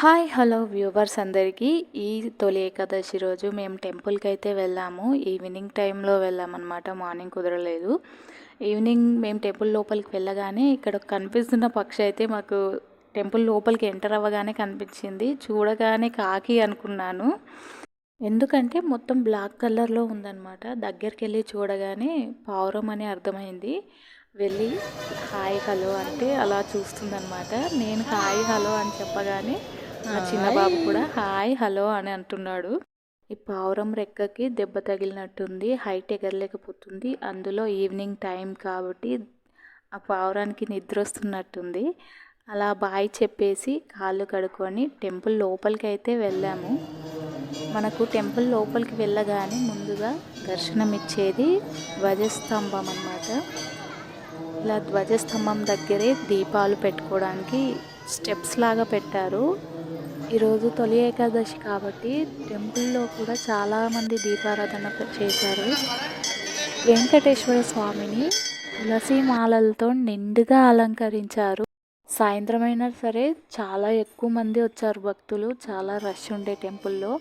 Hi hello viewers అందరికీ. ఈ తొలి ఏకాదశి రోజు మేము టెంపుల్కి అయితే వెళ్ళాము. ఈవినింగ్ టైంలో వెళ్ళామన్నమాట. మార్నింగ్ కుదరలేదు. ఈవినింగ్ మేము టెంపుల్ లోపలికి వెళ్ళగానే ఇక్కడ కనిపిస్తున్న పక్షి అయితే మాకు టెంపుల్ లోపలికి ఎంటర్ అవ్వగానే కనిపించింది. చూడగానే కాకి అనుకున్నాను. ఎందుకంటే మొత్తం బ్లాక్ కలర్లో ఉందన్నమాట. దగ్గరికి వెళ్ళి చూడగానే పావురం అని అర్థమైంది. వెళ్ళి హాయ్ హలో అంటే అలా చూస్తుందన్నమాట. నేను హాయ్ హలో అని చెప్పగానే ఆ చిన్న బాబు కూడా హాయ్. హలో అని అంటున్నాడు. ఈ పావురం రెక్కకి దెబ్బ తగిలినట్టుంది హైట్ ఎగరలేకపోతుంది. అందులో ఈవినింగ్ టైం కాబట్టి ఆ పావురానికి నిద్ర వస్తున్నట్టుంది. అలా బాయ్ చెప్పేసి కాళ్ళు కడుక్కొని టెంపుల్ లోపలికి అయితే వెళ్ళాము. మనకు టెంపుల్ లోపలికి వెళ్ళగానే ముందుగా దర్శనం ఇచ్చేది ధ్వజస్తంభం అన్నమాట. ఇలా ధ్వజస్తంభం దగ్గరే దీపాలు పెట్టుకోవడానికి స్టెప్స్ లాగా పెట్టారు. ఈరోజు తొలి ఏకాదశి కాబట్టి టెంపుల్లో కూడా చాలామంది దీపారాధన చేశారు. వెంకటేశ్వర స్వామిని తులసి మాలలతో నిండుగా అలంకరించారు. సాయంత్రం అయినా సరే చాలా ఎక్కువ మంది వచ్చారు భక్తులు. చాలా రష్ ఉండే టెంపుల్లో.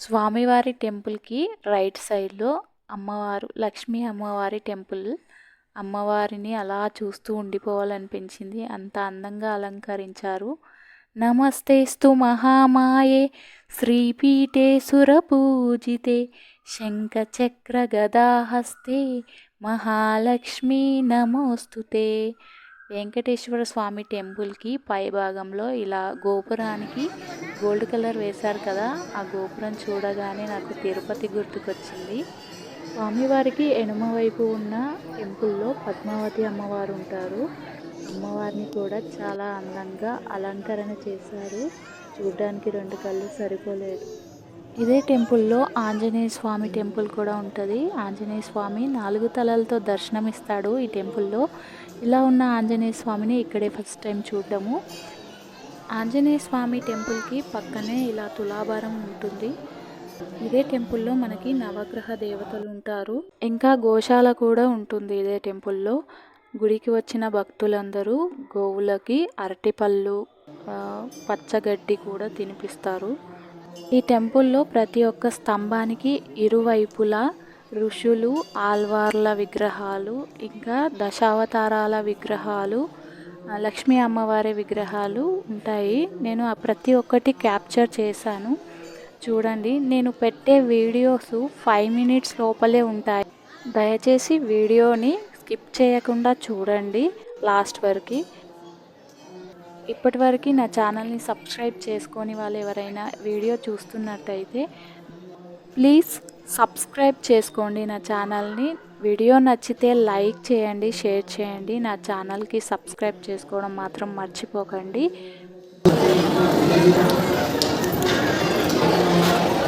స్వామివారి టెంపుల్కి రైట్ సైడ్లో అమ్మవారు లక్ష్మీ అమ్మవారి టెంపుల్. అమ్మవారిని అలా చూస్తూ ఉండిపోవాలనిపించింది. అంత అందంగా అలంకరించారు. నమస్తేస్తు మహామాయే శ్రీపీఠే సురపూజితే శంఖచక్రగదాహస్తే మహాలక్ష్మి నమోస్తుతే. వెంకటేశ్వర స్వామి టెంపుల్కి పై భాగంలో ఇలా గోపురానికి గోల్డ్ కలర్ వేశారు కదా ఆ గోపురం చూడగానే నాకు తిరుపతి గుర్తుకొచ్చింది. స్వామివారికి ఎడమ వైపు ఉన్న టెంపుల్లో పద్మావతి అమ్మవారు ఉంటారు అమ్మవారిని కూడా చాలా అందంగా అలంకరణ చేశారు. చూడ్డానికి రెండు కళ్ళు సరిపోలేదు. ఇదే టెంపుల్లో ఆంజనేయ స్వామి టెంపుల్ కూడా ఉంటుంది. ఆంజనేయ స్వామి నాలుగు తలలతో దర్శనమిస్తాడు ఈ టెంపుల్లో. ఇలా ఉన్న ఆంజనేయ స్వామిని ఇక్కడే ఫస్ట్ టైం చూడటము ఆంజనేయ స్వామి టెంపుల్కి పక్కనే ఇలా తులాభారం ఉంటుంది. ఇదే టెంపుల్లో మనకి నవగ్రహ దేవతలు ఉంటారు. ఇంకా గోశాల కూడా ఉంటుంది ఇదే టెంపుల్లో. గుడికి వచ్చిన భక్తులందరూ గోవులకి అరటిపళ్ళు పచ్చగడ్డి కూడా తినిపిస్తారు. ఈ టెంపుల్లో ప్రతి ఒక్క స్తంభానికి ఇరువైపులా ఋషులు ఆల్వార్ల విగ్రహాలు ఇంకా దశావతారాల విగ్రహాలు లక్ష్మీ అమ్మవారి విగ్రహాలు ఉంటాయి. నేను ఆ ప్రతి ఒక్కటి క్యాప్చర్ చేశాను. చూడండి నేను పెట్టే వీడియోస్ ఫైవ్ మినిట్స్ లోపలే ఉంటాయి. దయచేసి వీడియోని స్కిప్ చేయకుండా చూడండి లాస్ట్ వరకు. ఇప్పటి వరకు నా ఛానల్ని సబ్స్క్రైబ్ చేసుకొని వాళ్ళు ఎవరైనా వీడియో చూస్తున్నట్టయితే ప్లీజ్ సబ్స్క్రైబ్ చేసుకోండి నా ఛానల్ని. వీడియో నచ్చితే లైక్ చేయండి షేర్ చేయండి. నా ఛానల్కి సబ్స్క్రైబ్ చేసుకోవడం మాత్రం మర్చిపోకండి.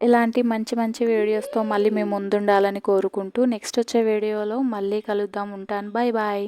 ఇలాంటి మంచి మంచి వీడియోస్తో మళ్ళీ మేము ముందుండాలని కోరుకుంటూ నెక్స్ట్ వచ్చే వీడియోలో మళ్ళీ కలుద్దాం ఉంటాను. Bye bye.